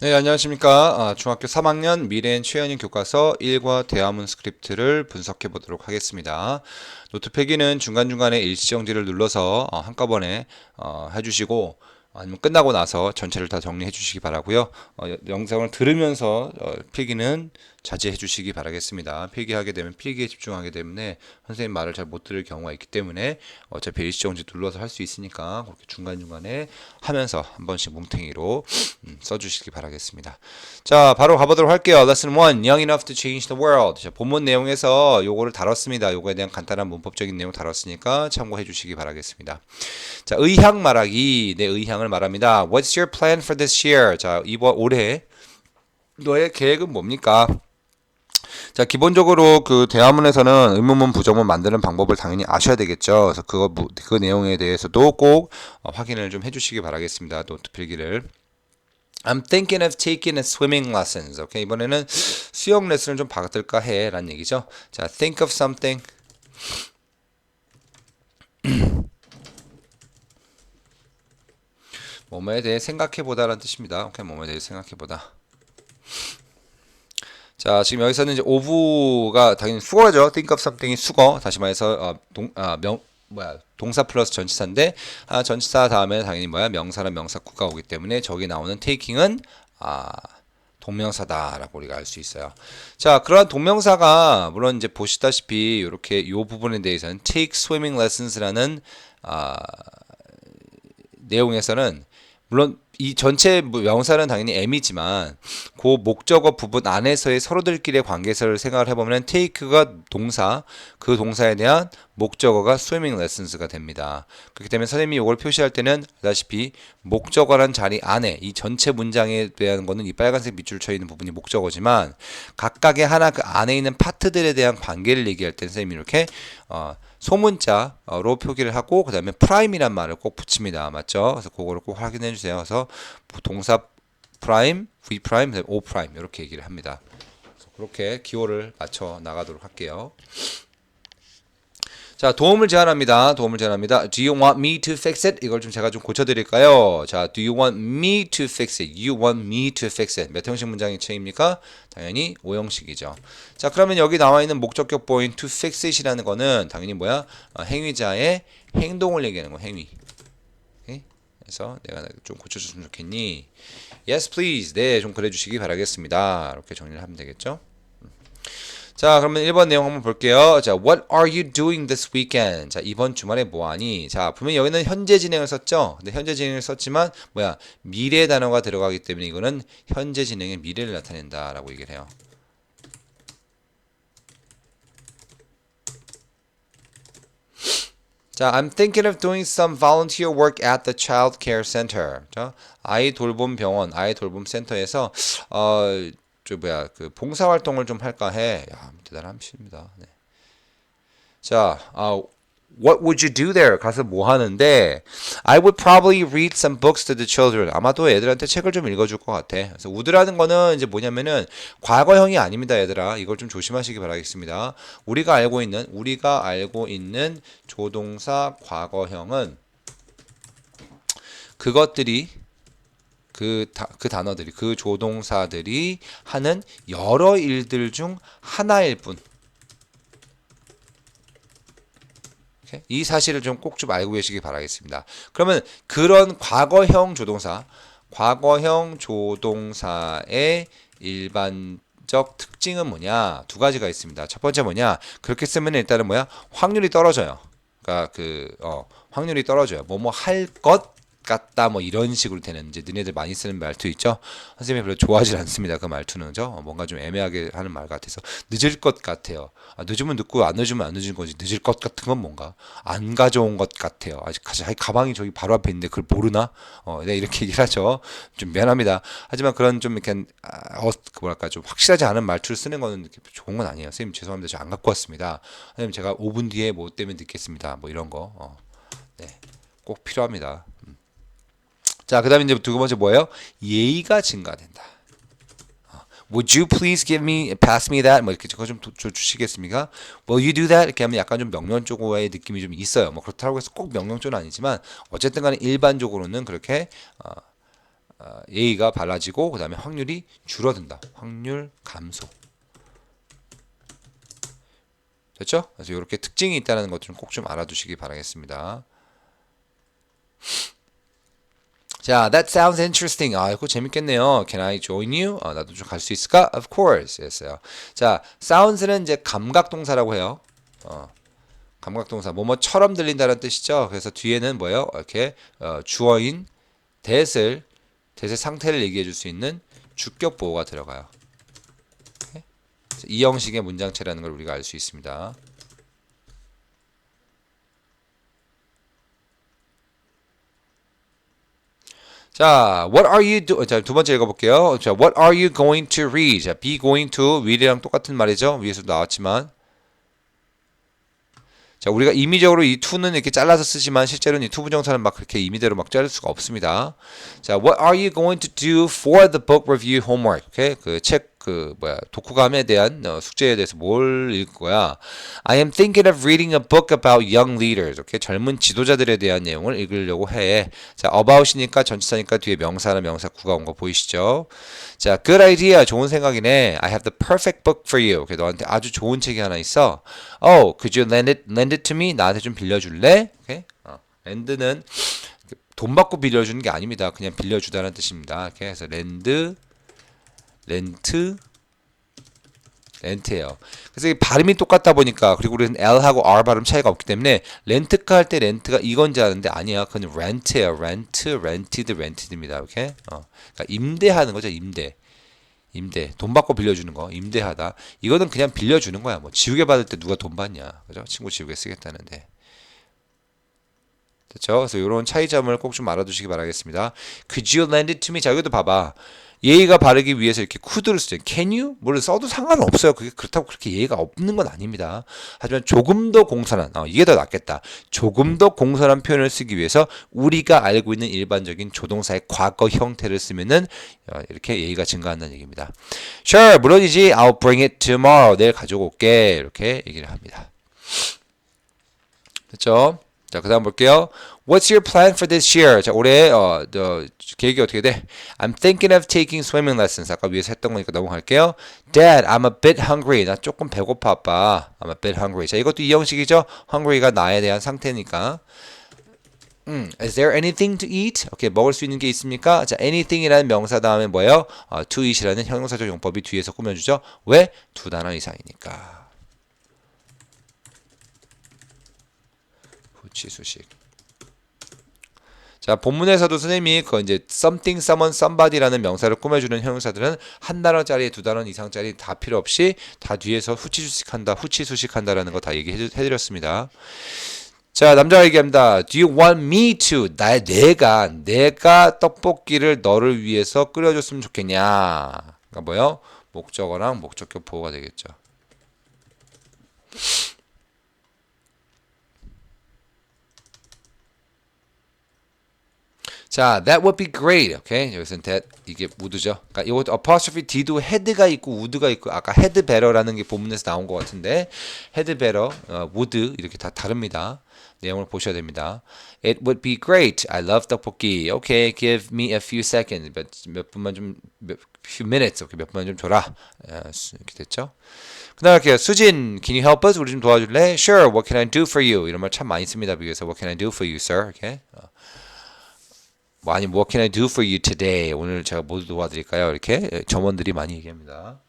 네, 안녕하십니까. 아, 중학교 3학년 미래엔 최연인 교과서 1과 대화문 스크립트를 분석해 보도록 하겠습니다. 노트 필기는 중간중간에 일시정지를 눌러서 어, 한꺼번에 어, 해주시고 아니면 끝나고 나서 전체를 다 정리해 주시기 바라고요. 어, 여- 영상을 들으면서 어, 필기는 자제해 주시기 바라겠습니다. 필기하게 되면 필기에 집중하게 때문에 선생님 말을 잘 못 들을 경우가 있기 때문에 어차피 일시정지 눌러서 할 수 있으니까 그렇게 중간중간에 하면서 한 번씩 뭉탱이로 음, 써주시기 바라겠습니다. 자, 바로 가보도록 할게요. Lesson 1, Young Enough to Change the World. 자, 본문 내용에서 요거를 다뤘습니다. 요거에 대한 간단한 문법적인 내용 다뤘으니까 참고해 주시기 바라겠습니다. 자, 의향 말하기. 내 의향을 말합니다. What's your plan for this year? 자, 이번 올해 너의 계획은 뭡니까? 자, 기본적으로 그 대화문에서는 의문문, 부정문 만드는 방법을 당연히 아셔야 되겠죠. 그래서 그거 무- 그 내용에 대해서도 꼭 어, 확인을 좀 해주시기 바라겠습니다. 노트 필기를. I'm thinking of taking a swimming lessons. 오케이 이번에는 수영 레슨을 좀 받을까 해라는 얘기죠. 자, think of something. 뭐뭐에 대해 생각해 보다라는 뜻입니다. 오케이 뭐뭐에 대해 생각해 보다. 자, 지금 여기서는 이제 오브가 당연히 수거죠. think of something이 수거. 다시 말해서 어, 동, 아, 명 뭐야 동사 플러스 전치사인데 아, 전치사 다음에 당연히 뭐야 명사나 명사구가 오기 때문에 저기 나오는 taking은 아 동명사다라고 우리가 알 수 있어요. 자, 그러한 동명사가 물론 이제 보시다시피 이렇게 이 부분에 대해서는 take swimming lessons라는 아, 내용에서는 물론 이 전체 명사는 당연히 M이지만 그 목적어 부분 안에서의 서로들끼리의 관계를 생각을 해보면 take가 동사 그 동사에 대한 목적어가 swimming lessons가 됩니다. 그렇기 때문에 선생님이 이걸 표시할 때는 아다시피 목적어란 자리 안에 이 전체 문장에 대한 거는 이 빨간색 밑줄 쳐 있는 부분이 목적어지만 각각의 하나 그 안에 있는 파트들에 대한 관계를 얘기할 때 선생님이 이렇게 어, 소문자로 표기를 하고 그 다음에 프라임이란 말을 꼭 붙입니다. 맞죠? 그래서 그거를 꼭 확인해 주세요. 그래서 동사 프라임, V 프라임, O 프라임 이렇게 얘기를 합니다. 그렇게 기호를 맞춰 나가도록 할게요. 자, 도움을 제안합니다. 도움을 제안합니다. Do you want me to fix it? 이걸 좀 제가 좀 고쳐드릴까요? 자, Do you want me to fix it? You want me to fix it? 몇 형식 문장의 체입니까? 당연히 5형식이죠. 자, 그러면 여기 나와 있는 목적격 보인 to fix it이라는 거는 당연히 뭐야? 어, 행위자의 행동을 얘기하는 거, 행위. 오케이? 그래서 내가 좀 고쳐줬으면 좋겠니? Yes, please. 네, 좀 그래주시기 바라겠습니다. 이렇게 정리를 하면 되겠죠? 자, 그러면 1번 내용 한번 볼게요. 자, what are you doing this weekend? 자, 이번 주말에 뭐 하니? 자, 분명히 여기는 현재 진행을 썼죠? 근데 현재 진행을 썼지만, 뭐야, 미래 단어가 들어가기 때문에 이거는 현재 진행의 미래를 나타낸다라고 얘기를 해요. 자, I'm thinking of doing some volunteer work at the child care center. 자, 아이 돌봄 병원, 아이 돌봄 센터에서 어, 저 뭐야, 그 봉사 활동을 좀 할까 해. 야, 대단하십니다. 네. 자, 아, what would you do there? 가서 뭐 하는데? I would probably read some books to the children. 아마도 애들한테 책을 좀 읽어줄 것 같아. 그래서 would라는 거는 이제 뭐냐면은 과거형이 아닙니다, 얘들아. 이걸 좀 조심하시기 바라겠습니다. 우리가 알고 있는 우리가 알고 있는 조동사 과거형은 그것들이 그, 다, 그 단어들이 그 조동사들이 하는 여러 일들 중 하나일 뿐. 이 사실을 좀꼭좀 알고 계시기 바라겠습니다. 그러면 그런 과거형 조동사, 과거형 조동사의 일반 적 특징은 뭐냐? 두 가지가 있습니다. 첫 번째 뭐냐? 그렇게 쓰면 일단은 뭐야? 확률이 떨어져요. 그러니까 그 어, 확률이 떨어져요. 뭐뭐 할 것 같다 뭐 이런 식으로 되는 이제 너네들 많이 쓰는 말투 있죠. 선생님이 별로 좋아하지 않습니다. 그 말투는죠. 어, 뭔가 좀 애매하게 하는 말 같아서 늦을 것 같아요. 아, 늦으면 늦고 안 늦으면 안 늦은 거지. 늦을 것 같은 건 뭔가 안 가져온 것 같아요. 아직. 가방이 저기 바로 앞에 있는데 그걸 모르나? 어, 네 이렇게 얘기를 하죠. 좀 미안합니다. 하지만 그런 좀 이렇게 아, 어, 그 뭐랄까 좀 확실하지 않은 말투를 쓰는 거는 좋은 건 아니에요. 선생님 죄송합니다. 저 안 갖고 왔습니다. 선생님 제가 5분 뒤에 뭐 때문에 늦겠습니다. 뭐 이런 거. 어, 네, 꼭 필요합니다. 음. 자, 그다음에 이제 두 번째 뭐예요? 예의가 증가된다. 어, Would you please give me, pass me that? 뭐 이렇게 저거 좀 도- 줘 주시겠습니까? Will you do that? 이렇게 하면 약간 좀 명령 쪽의 느낌이 좀 있어요. 뭐 그렇다고 해서 꼭 명령 쪽은 아니지만 어쨌든 간에 일반적으로는 그렇게 어, 어, 예의가 발라지고 그 다음에 확률이 줄어든다. 확률 감소. 됐죠? 그래서 이렇게 특징이 있다는 것들은 꼭좀 알아두시기 바라겠습니다. 자, that sounds interesting. 아, 이거 재밌겠네요. Can I join you? 아, 나도 좀 갈 수 있을까? Of course. 했어요. 자, sounds는 이제 감각 동사라고 해요. 어, 감각 동사. 뭐뭐처럼 들린다는 뜻이죠. 그래서 뒤에는 뭐예요? 이렇게 어, 주어인 that을 that의 상태를 얘기해 줄 수 있는 주격 보호가 들어가요. 이 형식의 문장체라는 걸 우리가 알 수 있습니다. 자, what are you do? 자, 두 번째 읽어볼게요. 자, what are you going to read? 자, be going to will이랑 똑같은 말이죠. 위에서도 나왔지만. 자, 우리가 임의적으로 이 to는 이렇게 잘라서 쓰지만 실제로는 이 to 부정사는 막 그렇게 임의대로 막 자를 수가 없습니다. 자, what are you going to do for the book review homework? 오케이? 그 책 그 뭐야 독후감에 대한 어, 숙제에 대해서 뭘 읽을 거야? I am thinking of reading a book about young leaders. 오케이 젊은 지도자들에 대한 내용을 읽으려고 해. 자 about이니까 전치사니까 뒤에 명사나 명사 구가 온 거 보이시죠? 자 good idea 좋은 생각이네. I have the perfect book for you. 오케이 너한테 아주 좋은 책이 하나 있어. Oh could you lend it lend it to me? 나한테 좀 빌려줄래? 오케이 어, lend는 돈 받고 빌려주는 게 아닙니다. 그냥 빌려주다는 뜻입니다. 이렇게 해서 렌드 렌트 렌트예요. 그래서 이 발음이 똑같다 보니까 그리고 우리는 L하고 R 발음 차이가 없기 때문에 렌트카 할 때 렌트가 이건지 아는데 아니야. 그건 렌트예요. 렌트, 렌티드, 렌티드입니다. 이렇게. 어. 그러니까 임대하는 거죠. 임대. 임대. 돈 받고 빌려주는 거. 임대하다. 이거는 그냥 빌려주는 거야. 뭐 지우개 받을 때 누가 돈 받냐. 그죠? 친구 지우개 쓰겠다는데. 됐죠? 그래서 이런 차이점을 꼭 좀 알아두시기 바라겠습니다. Could you lend it to me? 자, 여기도 봐봐. 예의가 바르기 위해서 이렇게 could를 쓰죠. Can you? 뭘 써도 상관없어요. 그게 그렇다고 그렇게 예의가 없는 건 아닙니다. 하지만 조금 더 공손한, 어, 이게 더 낫겠다. 조금 더 공손한 표현을 쓰기 위해서 우리가 알고 있는 일반적인 조동사의 과거 형태를 쓰면은 어, 이렇게 예의가 증가한다는 얘기입니다. Sure, 물론이지. I'll bring it tomorrow. 내일 가지고 올게. 이렇게 얘기를 합니다. 됐죠? 자, 그 다음 볼게요. What's your plan for this year? 자, 올해, 어, 저, 계획이 어떻게 돼? I'm thinking of taking swimming lessons. 아까 위에서 했던 거니까 넘어갈게요. Dad, I'm a bit hungry. 나 조금 배고파, 아빠. I'm a bit hungry. 자, 이것도 이 형식이죠? hungry가 나에 대한 상태니까. 음, is there anything to eat? 오케이, 먹을 수 있는 게 있습니까? 자, anything이라는 명사 다음에 뭐예요? 어, to eat이라는 형용사적 용법이 뒤에서 꾸며주죠. 왜? 두 단어 이상이니까. 후치수식. 자, 본문에서도 선생님이 그 이제 something, someone, somebody라는 명사를 꾸며주는 형용사들은 한 단어짜리, 두 단어 이상짜리 다 필요 없이 다 뒤에서 후치수식한다, 후치수식한다라는 거 다 얘기해드렸습니다. 자, 남자가 얘기합니다. Do you want me to? 나, 내가, 내가 떡볶이를 너를 위해서 끓여줬으면 좋겠냐? 그러니까 뭐요? 목적어랑 목적격 보호가 되겠죠. 자, that would be great. 오케이. 여기서는 that 이게 would죠. 그러니까 이것도 apostrophe d도 head가 있고 would가 있고 아까 head better라는 게 본문에서 나온 것 같은데 head better, 어, would 이렇게 다 다릅니다. 내용을 보셔야 됩니다. It would be great. I love 떡볶이. Okay, give me a few seconds. 몇, 몇 분만 좀, 몇, few minutes. 오케이, 몇 분만 좀 줘라. 이렇게 됐죠. 그 다음에 이렇게 수진, can you help us? 우리 좀 도와줄래? Sure. What can I do for you? 이런 말 참 많이 씁니다. 비교해서 What can I do for you, sir? 이렇게. 어. 뭐 아니 What can I do for you today? 오늘 제가 뭐 도와드릴까요? 이렇게 점원들이 많이 얘기합니다.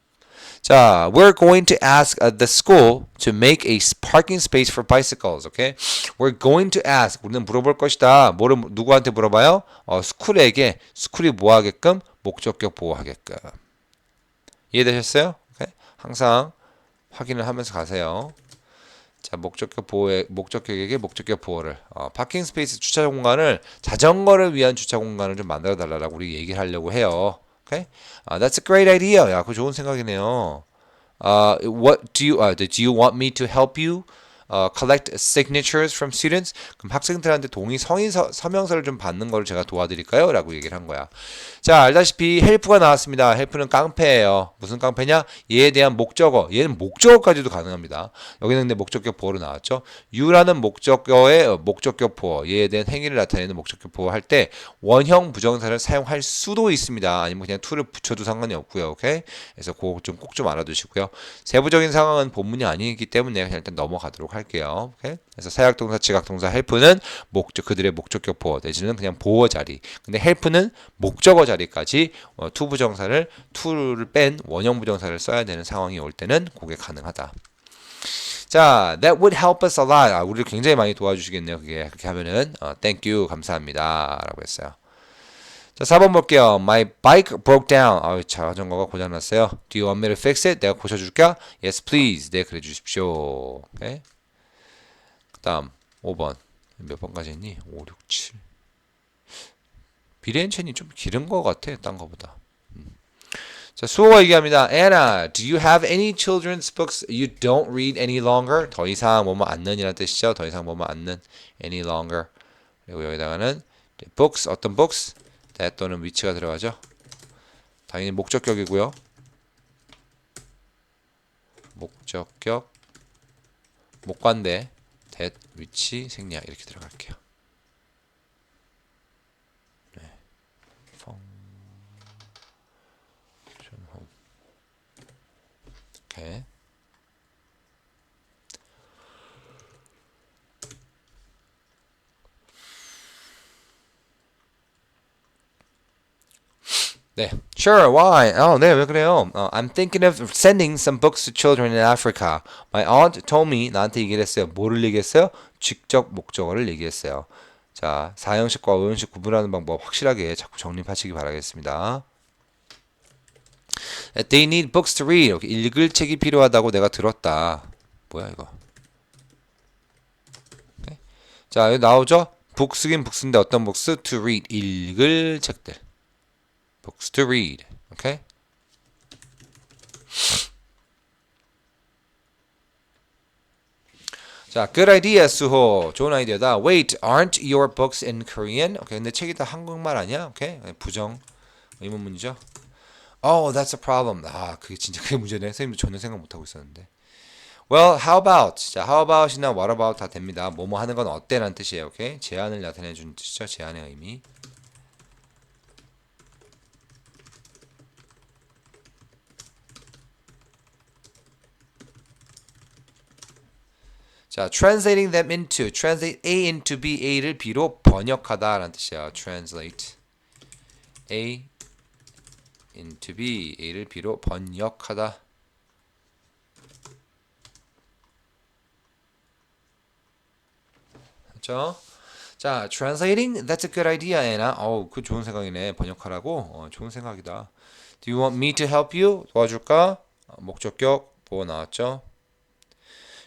자, we're going to ask uh, the school to make a parking space for bicycles. Okay? We're going to ask. 우리는 물어볼 것이다. 뭐를 누구한테 물어봐요? 어, 스쿨에게 스쿨이 뭐 하게끔 목적격 보호하게끔. 이해되셨어요? Okay? 항상 확인을 하면서 가세요. 자, 목적격 보호에 목적격에게 목적격 보호를 어, 파킹 스페이스 주차 공간을 자전거를 위한 주차 공간을 좀 만들어 달라고 우리 얘기를 하려고 해요. Okay? Uh, that's a great idea. 야, 그거 좋은 생각이네요. Uh, what do you uh, do you want me to help you 어, collect signatures from students. 그럼 학생들한테 동의 성인 서, 서명서를 좀 받는 걸 제가 도와드릴까요? 라고 얘기를 한 거야. 자, 알다시피 help가 나왔습니다. help는 깡패예요. 무슨 깡패냐? 얘에 대한 목적어. 얘는 목적어까지도 가능합니다. 여기는 근데 목적격 보어로 나왔죠. you라는 목적어의 어, 목적격 보어. 얘에 대한 행위를 나타내는 목적격 보어 할 때 원형 부정사를 사용할 수도 있습니다. 아니면 그냥 to를 붙여도 상관이 없고요. 오케이? 그래서 그거 좀꼭좀 알아두시고요. 세부적인 상황은 본문이 아니기 때문에 그냥 일단 넘어가도록 할게요. 오케이? 그래서 사역동사, 지각동사 help는 목적 그들의 목적격 보어 내지는 그냥 보어 자리. 근데 help는 목적어 자리까지 어, to 부정사를 to를 뺀 원형 부정사를 써야 되는 상황이 올 때는 그게 가능하다. 자, that would help us a lot. 아, 우리를 굉장히 많이 도와주시겠네요. 그게 그렇게 하면은 어, thank you 감사합니다라고 했어요. 자, 4번 볼게요. My bike broke down. 아, 자전거가 고장났어요. Do you want me to fix it? 내가 고쳐줄까? Yes, please. 네, 그래 주십시오. 오케이. 그 다음 5번. 몇 번까지 했니? 5, 6, 7. 비레인첸이 좀 길은 것 같아. 딴 거보다. 음. 자, 수호가 얘기합니다. Anna, do you have any children's books you don't read any longer? 더 이상 뭐뭐 않는이라는 뜻이죠. 더 이상 뭐뭐 않는 any longer. 그리고 여기다가는 books 어떤 books that 또는 위치가 들어가죠. 당연히 목적격이고요. 목적격 목관대 that 위치 생략 이렇게 들어갈게요. 네. 펑 홈. 오케이. 네. Sure, why? 어, 네, 왜 그래요? 어, I'm thinking of sending some books to children in Africa. My aunt told me, 나한테 얘기를 했어요. 뭐를 얘기했어요? 직접 목적어를 얘기했어요. 자, 사형식과 오형식 구분하는 방법 확실하게 자꾸 정립하시기 바라겠습니다. They need books to read. 이렇게 읽을 책이 필요하다고 내가 들었다. 뭐야 이거? 네. 자, 여기 나오죠? 북스긴 북스인데 어떤 북스? To read. 읽을 책들. Books to read. Okay? 자, good idea, 수호. 좋은 아이디어다. Wait, aren't your books in Korean? 오케이, 근데 책이 다 한국말 아니야? 오케이, 부정 의문문이죠. Oh, that's a problem. 아, 그게 진짜 그게 문제네. 선생님도 전혀 생각 못 하고 있었는데. Well, how about? 자, how about이나 what about 다 됩니다. 뭐뭐 하는 건 어때라는 뜻이에요. 오케이, 제안을 나타내 주는 뜻이죠. 제안의 의미. 자, translating them into, translate A into B, A를 B로 번역하다라는 뜻이에요. translate A into B, A를 B로 번역하다. 그렇죠? 자, translating, that's a good idea, Anna. 어우, 그 좋은 생각이네. 번역하라고. 어, 좋은 생각이다. Do you want me to help you? 도와줄까? 어, 목적격 보고 나왔죠?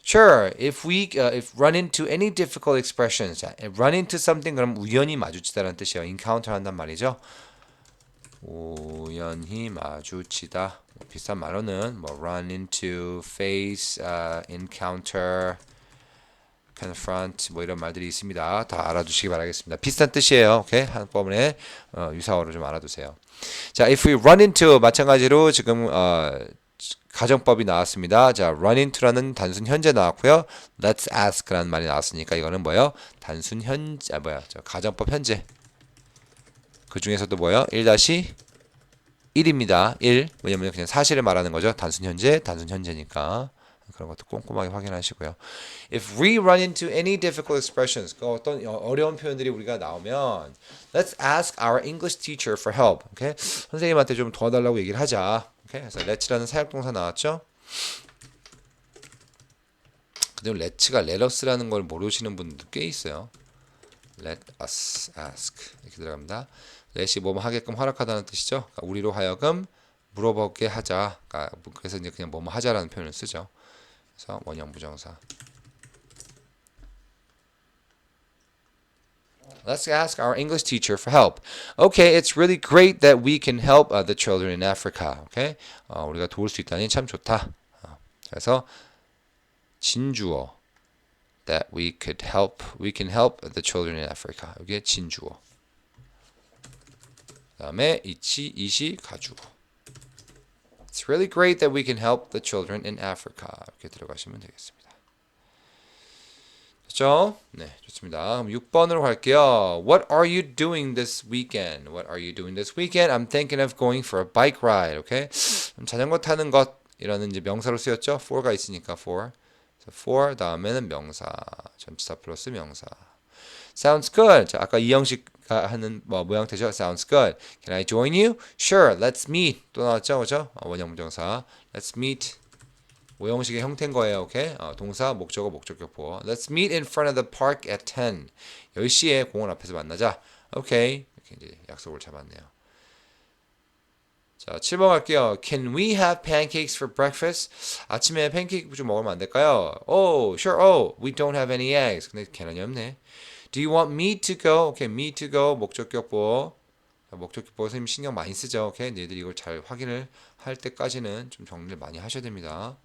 Sure. If we uh, if run into any difficult expressions, 자, run into something 그럼 우연히 마주치다라는 뜻이에요. encounter 한단 말이죠. 우연히 마주치다. 뭐 비슷한 말로는 뭐 run into, face, uh, encounter, confront 뭐 이런 말들이 있습니다. 다 알아두시기 바라겠습니다. 비슷한 뜻이에요. 오케이 한꺼번에 어, 유사어로 좀 알아두세요. 자, if we run into 마찬가지로 지금 어, 가정법이 나왔습니다. 자, run into라는 단순 현재 나왔고요. let's ask라는 말이 나왔으니까 이거는 뭐예요? 단순 현재 아 뭐야? 저 가정법 현재. 그 중에서도 뭐예요? 1-1입니다. 1. 왜냐면 그냥 사실을 말하는 거죠. 단순 현재, 단순 현재니까. 그런 것도 꼼꼼하게 확인하시고요. If we run into any difficult expressions, 그 어떤 어려운 표현들이 우리가 나오면, let's ask our English teacher for help. 오케이? 선생님한테 좀 도와달라고 얘기를 하자. 오케이? 그래서 let's라는 사역동사 나왔죠? 근데 let's가 let us라는 걸 모르시는 분들도 꽤 있어요. Let us ask 이렇게 들어갑니다. let이 뭐뭐 하게끔 허락하다는 뜻이죠. 그러니까 우리로 하여금 물어보게 하자. 그러니까 그래서 이제 그냥 뭐뭐 하자라는 표현을 쓰죠. 그래서 원형 부정사. Let's ask our English teacher for help. Okay, it's really great that we can help uh, the children in Africa. Okay, 어, 우리가 도울 수 있다니 참 좋다. 어, 그래서 진주어 that we could help we can help the children in Africa. 여기에 진주어. 그다음에 이치 이시 가주어. It's really great that we can help the children in Africa. 이렇게 들어가시면 되겠습니다. 됐죠? 네, 좋습니다. 그럼 6번으로 갈게요. What are you doing this weekend? What are you doing this weekend? I'm thinking of going for a bike ride. Okay? 자전거 타는 것 이라는 이제 명사로 쓰였죠. for가 있으니까 for. 그래서 for 다음에는 명사. 전치사 플러스 명사. Sounds good. 자, 아까 이형식가 하는 뭐 모양태죠. Sounds good. Can I join you? Sure. Let's meet. 또 나왔죠, 그죠? 어, 원형 부정사. Let's meet. 모형식의 형태인 거예요. 오케이? 어, 동사, 목적어, 목적격보. Let's meet in front of the park at 10. 10시에 공원 앞에서 만나자. 오케이. 이렇게 이제 약속을 잡았네요. 자, 7번 갈게요. Can we have pancakes for breakfast? 아침에 팬케이크 좀 먹으면 안 될까요? Oh, sure. Oh, we don't have any eggs. 근데 계란이 없네. Do you want me to go? 오케이, me to go. 목적격보. 자, 목적격보 선생님 신경 많이 쓰죠. 오케이, 너희들 이걸 잘 확인을 할 때까지는 좀 정리를 많이 하셔야 됩니다.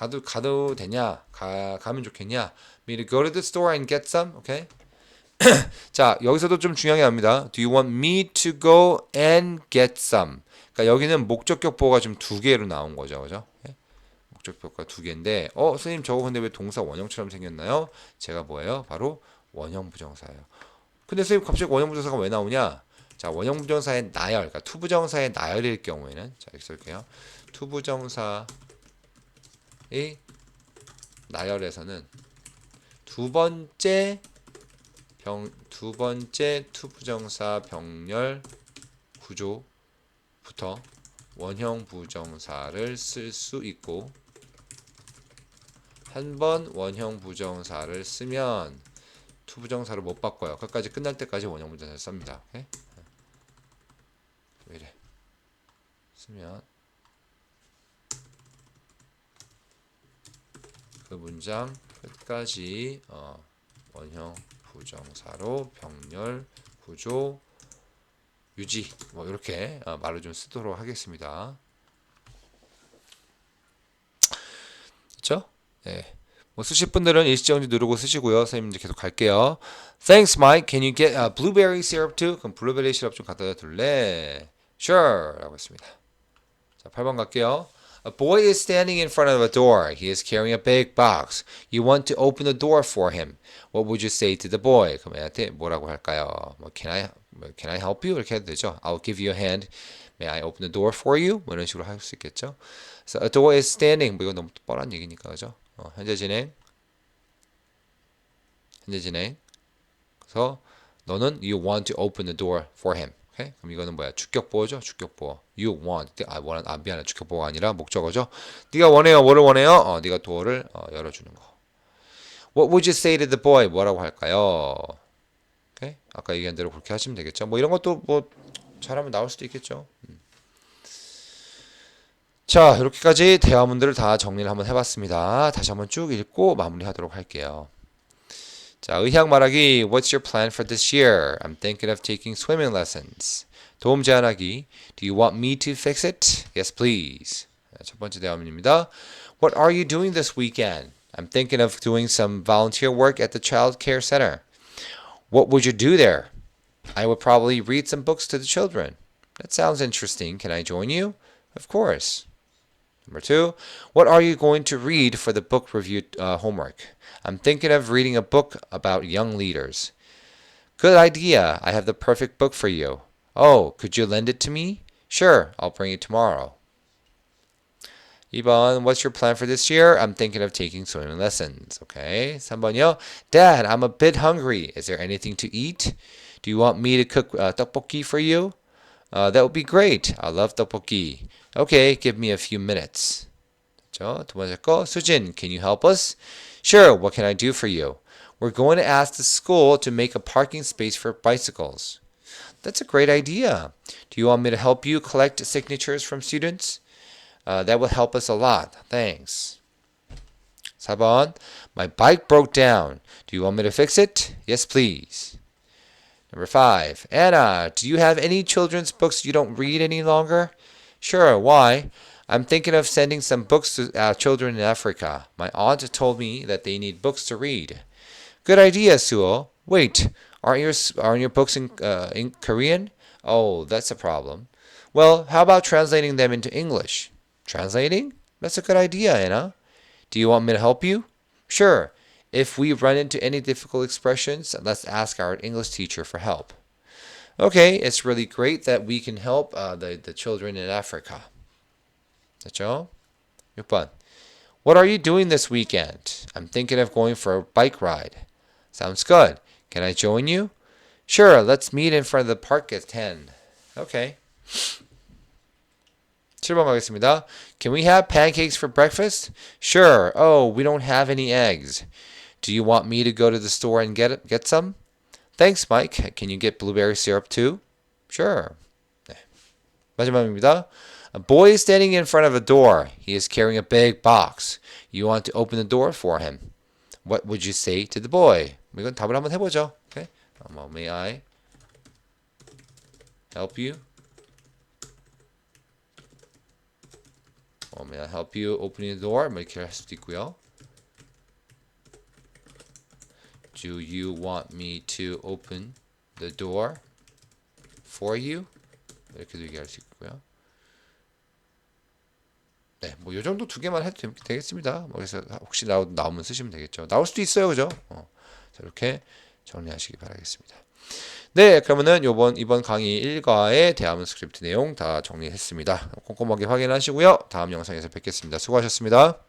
가도 가도 되냐? 가 가면 좋겠냐? Me to go to the store and get some. 오케이. 자, 여기서도 좀 중요하게 합니다. Do you want me to go and get some? 그러니까 여기는 목적격보가 좀두 개로 나온 거죠. 그죠? 예? 목적격보가 두 개인데 어, 선생님 저거 근데 왜 동사 원형처럼 생겼나요? 제가 뭐예요? 바로 원형 부정사예요. 근데 선생님 갑자기 원형 부정사가 왜 나오냐? 자, 원형 부정사의 나열, 그러니까 투부정사의 나열일 경우에는 자, 이렇게 쓸게요. 투부정사 의 나열에서는 두 번째 병, 두 번째 투부정사 병렬 구조부터 원형 부정사를 쓸 수 있고 한 번 원형 부정사를 쓰면 투부정사를 못 바꿔요. 끝까지 끝날 때까지 원형 부정사를 씁니다. 오케이? 왜 이래? 쓰면 그 문장 끝까지 어, 원형 부정사로 병렬 구조 유지 뭐 이렇게 어, 말을 좀 쓰도록 하겠습니다. 그렇죠? 네. 뭐 쓰실 분들은 일시정지 누르고 쓰시고요. 선생님 이제 계속 갈게요. Thanks, Mike. Can you get a blueberry syrup too? 그럼 블루베리 시럽 좀 갖다 줄래? Sure. 라고 했습니다. 자, 8번 갈게요. A boy is standing in front of a door. He is carrying a big box. You want to open the door for him. What would you say to the boy? 그럼 애한테 뭐라고 할까요? 뭐, can I can I help you? 이렇게 해도 되죠. I'll give you a hand. May I open the door for you? 뭐 이런 식으로 할 수 있겠죠. So a door is standing. 뭐 이거 너무 뻔한 얘기니까 그죠? 어, 현재 진행. 현재 진행. 그래서 너는 you want to open the door for him. 오케이? 그럼 이거는 뭐야? 주격보어죠? 주격보어. You want. 아, 원한, 아, 미안해. 주격보어가 아니라 목적어죠? 네가 원해요. 뭐를 원해요? 어, 네가 도어를 어, 열어 주는 거. What would you say to the boy? 뭐라고 할까요? 오케이? 아까 얘기한 대로 그렇게 하시면 되겠죠? 뭐 이런 것도 뭐 잘하면 나올 수도 있겠죠? 음. 자, 이렇게까지 대화문들을 다 정리를 한번 해봤습니다. 다시 한번 쭉 읽고 마무리하도록 할게요. 자, 의학 말하기. What's your plan for this year? I'm thinking of taking swimming lessons. 도움 제안하기. Do you want me to fix it? Yes, please. 첫 번째 대화문입니다. What are you doing this weekend? I'm thinking of doing some volunteer work at the child care center. What would you do there? I would probably read some books to the children. That sounds interesting. Can I join you? Of course. Number two, what are you going to read for the book review uh, homework? I'm thinking of reading a book about young leaders. Good idea. I have the perfect book for you. Oh, could you lend it to me? Sure, I'll bring it tomorrow. 2번, what's your plan for this year? I'm thinking of taking swimming lessons. Okay. 3번이요. Dad, I'm a bit hungry. Is there anything to eat? Do you want me to cook uh, tteokbokki for you? Uh, that would be great. I love tteokbokki. Okay, give me a few minutes. 두 번째 거, 수진, can you help us? Sure, what can I do for you? We're going to ask the school to make a parking space for bicycles. That's a great idea. Do you want me to help you collect signatures from students? Uh, that will help us a lot. Thanks. 4번. My bike broke down. Do you want me to fix it? Yes, please. Number 5. Anna, do you have any children's books you don't read any longer? Sure, why? I'm thinking of sending some books to uh, children in Africa. My aunt told me that they need books to read. Good idea, Suo. Wait, aren't your aren't your books in uh, in Korean? Oh, that's a problem. Well, how about translating them into English? Translating? That's a good idea, Anna. Do you want me to help you? Sure. If we run into any difficult expressions, let's ask our English teacher for help. Okay, it's really great that we can help uh, the, the children in Africa. 됐죠? 6번. What are you doing this weekend? I'm thinking of going for a bike ride. Sounds good. Can I join you? Sure, let's meet in front of the park at 10. Okay. 7번 가겠습니다. Can we have pancakes for breakfast? Sure. Oh, we don't have any eggs. Do you want me to go to the store and get it, get some? Thanks, Mike. Can you get blueberry syrup too? Sure. 네. 마지막입니다. A boy is standing in front of a door. He is carrying a big box. You want to open the door for him. What would you say to the boy? 이건 답을 한번 해보죠. Okay. 어, 뭐, may I help you? 어, may I help you opening the door? 뭐 이렇게 할 수도 있고요. Do you want me to open the door for you? 이렇게도 얘기할 수 있고요. 네, 뭐 요 정도 두 개만 해도 되- 되겠습니다. 뭐 그래서 혹시 나오, 나오면 쓰시면 되겠죠. 나올 수도 있어요, 그죠? 어, 자, 이렇게 정리하시기 바라겠습니다. 네, 그러면은 요번 이번 강의 1과의 대화문 스크립트 내용 다 정리했습니다. 꼼꼼하게 확인하시고요. 다음 영상에서 뵙겠습니다. 수고하셨습니다.